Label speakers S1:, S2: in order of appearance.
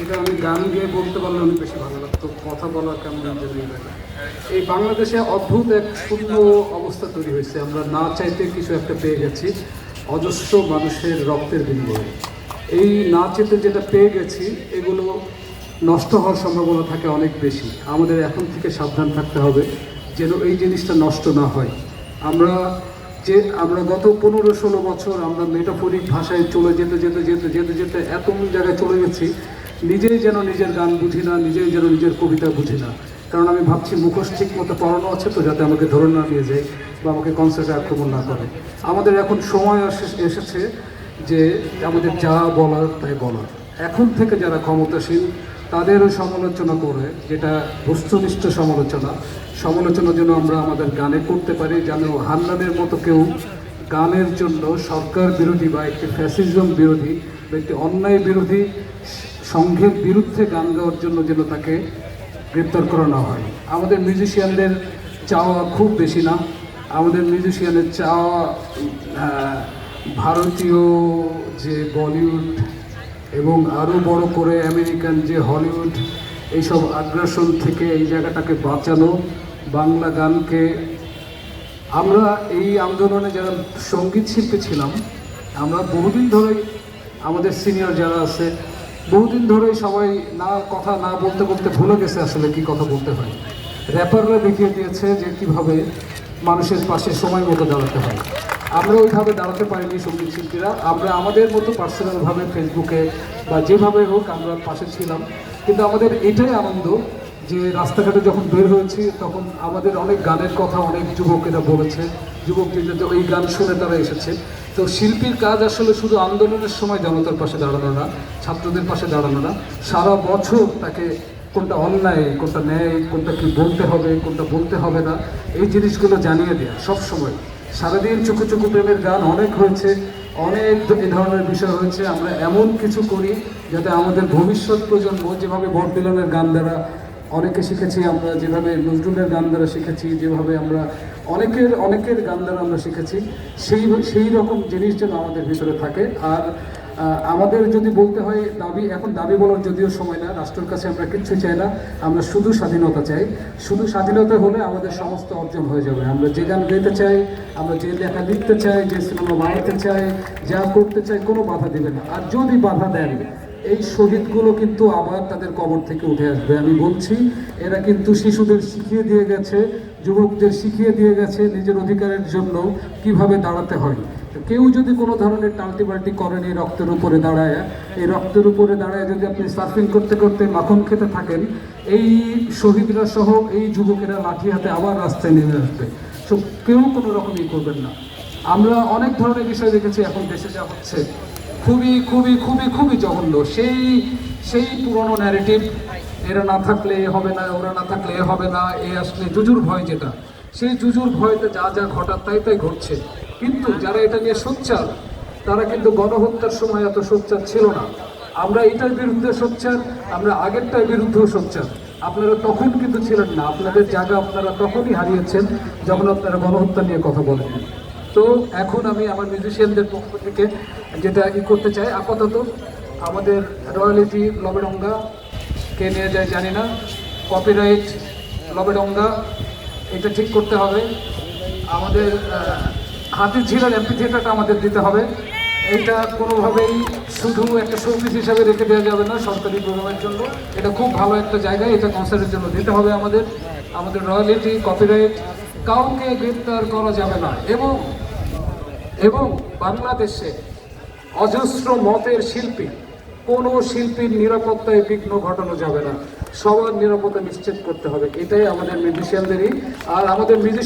S1: এটা আমি গান গেয়ে বলতে পারলে অনেক বেশি ভালো লাগতো, কথা বলা কেমন এই বাংলাদেশে অদ্ভুত এক শূন্য অবস্থা তৈরি হয়েছে। আমরা না চাইতে কিছু একটা পেয়ে গেছি, অজস্র মানুষের রক্তের বিনিময়ে। এই না চেতে যেটা পেয়ে গেছি, এগুলো নষ্ট হওয়ার সম্ভাবনা থাকে অনেক বেশি। আমাদের এখন থেকে সাবধান থাকতে হবে, যেন এই জিনিসটা নষ্ট না হয়। আমরা যে আমরা গত পনেরো ষোলো বছর আমরা মেটাফোরিক ভাষায় চলে যেতে যেতে যেতে যেতে যেতে এত জায়গায় চলে গেছি, নিজেই যেন নিজের গান বুঝি না, নিজেই যেন নিজের কবিতা বুঝি না। কারণ আমি ভাবছি মুখোশ ঠিক মতো পড়ানো আছে তো যাতে আমাকে ধরে না নিয়ে যায় বা আমাকে কনসার্টে আক্রমণ না করে। আমাদের এখন সময় এসেছে যে আমাদের যা বলার তাই বলার। এখন থেকে যারা ক্ষমতাসীন তাদেরও সমালোচনা করে, যেটা বস্তুনিষ্ঠ সমালোচনা। সমালোচনা যেন আমরা আমাদের গানে করতে পারি, যেন হান্নানের মতো কেউ গানের জন্য সরকার বিরোধী বা একটি ফ্যাসিজম বিরোধী বা একটি অন্যায় বিরোধী সংঘের বিরুদ্ধে গান গাওয়ার জন্য যেন তাকে গ্রেপ্তার করানো হয়। আমাদের মিউজিশিয়ানদের চাওয়া খুব বেশি না। আমাদের মিউজিশিয়ানের চাওয়া ভারতীয় যে বলিউড এবং আরও বড় করে আমেরিকান যে হলিউড, এইসব আগ্রাসন থেকে এই জায়গাটাকে বাঁচানো, বাংলা গানকে আমরা এই আন্দোলনে যারা সংগীত শিল্পী ছিলাম, আমরা বহুদিন ধরেই আমাদের সিনিয়র যারা আছে, বহুদিন ধরেই সবাই না, কথা না বলতে বলতে ভুলে গেছে আসলে কি কথা বলতে হয়। র্যাপাররা দেখিয়ে দিয়েছে যে কীভাবে মানুষের পাশে সময় মতো দাঁড়াতে হয়। আমরা ওইভাবে দাঁড়াতে পারিনি সংগীত শিল্পীরা। আমরা আমাদের মতো পার্সোনালভাবে ফেসবুকে বা যেভাবে হোক আমরা পাশে ছিলাম। কিন্তু আমাদের এটাই আনন্দ যে রাস্তাঘাটে যখন বের হয়েছি, তখন আমাদের অনেক গানের কথা অনেক যুবকেরা বলেছে। যুবক যে এই গান শুনে তারা এসেছে। তো শিল্পীর কাজ আসলে শুধু আন্দোলনের সময় জনতার পাশে দাঁড়ানো না, ছাত্রদের পাশে দাঁড়ানো না। সারা বছর তাকে কোনটা অন্যায়, কোনটা ন্যায়, কোনটা কি বলতে হবে, কোনটা বলতে হবে না, এই জিনিসগুলো জানিয়ে দেওয়া সব সময় সারাদিন চুকু চুকু প্রেমের গান অনেক হয়েছে, অনেক এ ধরনের বিষয় হয়েছে। আমরা এমন কিছু করি যাতে আমাদের ভবিষ্যৎ প্রজন্ম যেভাবে মিলনের গান দ্বারা অনেকে শিখেছি, আমরা যেভাবে নজরুলের গান দ্বারা শিখেছি, যেভাবে আমরা অনেকের অনেকের গান দ্বারা আমরা শিখেছি, সেই সেই রকম জিনিস যেন আমাদের ভিতরে থাকে। আর আমাদের যদি বলতে হয় দাবি, এখন দাবি বলার যদিও সময় না, রাষ্ট্রের কাছে আমরা কিচ্ছু চাই না, আমরা শুধু স্বাধীনতা চাই। শুধু স্বাধীনতা হলে আমাদের সমস্ত অর্জন হয়ে যাবে। আমরা যে গান গাইতে চাই, আমরা যে লেখা লিখতে চাই, যে সিনেমা বানাতে চাই, যা করতে চাই, কোনো বাধা দেবে না। আর যদি বাধা দেন, এই শহীদগুলো কিন্তু আবার তাদের কবর থেকে উঠে আসবে। আমি বলছি, এরা কিন্তু শিশুদের শিখিয়ে দিয়ে গেছে যুবকদের শিখিয়ে দিয়ে গেছে নিজের অধিকারের জন্য কীভাবে দাঁড়াতে হয়। কেউ যদি কোনো ধরনের টাল্টি বাল্টি করেন এই রক্তের উপরে দাঁড়ায়, এই রক্তের উপরে দাঁড়ায় যদি আপনি সার্ফিং করতে করতে মাখন খেতে থাকেন, এই শহীদরা সহ এই যুবকেরা লাঠি হাতে আবার রাস্তায় নেমে আসবে। তো কেউ কোনো রকমই করবেন না। আমরা অনেক ধরনের বিষয় দেখেছি, এখন দেশে যা হচ্ছে। খুবই খুবই খুবই খুবই জঘন্য। সেই সেই পুরনো ন্যারেটিভ এরা না থাকলে এ হবে না, ওরা না থাকলে এ হবে না, এ আসলে জুজুর ভয় যেটা। সেই জুজুর ভয়তে যা যা ঘটার তাই তাই ঘটছে। কিন্তু যারা এটা নিয়ে সোচ্চার, তারা কিন্তু গণহত্যার সময় এত সোচ্চার ছিল না। আমরা এটার বিরুদ্ধে সোচ্চার, আমরা আগেরটার বিরুদ্ধেও সোচ্চার। আপনারা তখন কিন্তু ছিলেন না, আপনাদের জায়গা আপনারা তখনই হারিয়েছেন যখন আপনারা গণহত্যা নিয়ে কথা বলেন। তো এখন আমি আমার মিউজিশিয়ানদের পক্ষ থেকে যেটা ই করতে চাই, আপাতত আমাদের রয়্যালিটি লবেডঙ্গা কে নিয়ে যায় জানি না। কপিরাইট লবেডঙ্গা এটা ঠিক করতে হবে। আমাদের আহ, হাতির ঝিলের এমপি থিয়েটারটা আমাদের দিতে হবে। এটা কোনোভাবেই শুধু একটা শোপিস হিসাবে রেখে দেওয়া যাবে না সরকারি প্রোগ্রামের জন্য। এটা খুব ভালো একটা জায়গা এটা কনসার্টের জন্য দিতে হবে আমাদের। আমাদের রয়্যালিটি কপিরাইট কাউকে গ্রেপ্তার করা যাবে না। এবং এবং বাংলাদেশে অজস্র মতের শিল্পী কোনো শিল্পীর নিরাপত্তায় বিঘ্ন ঘটানো যাবে না। সবার নিরাপত্তা নিশ্চিত করতে হবে। এটাই আমাদের মিউজিশিয়ানদেরই আর আমাদের মিউজিশিয়ান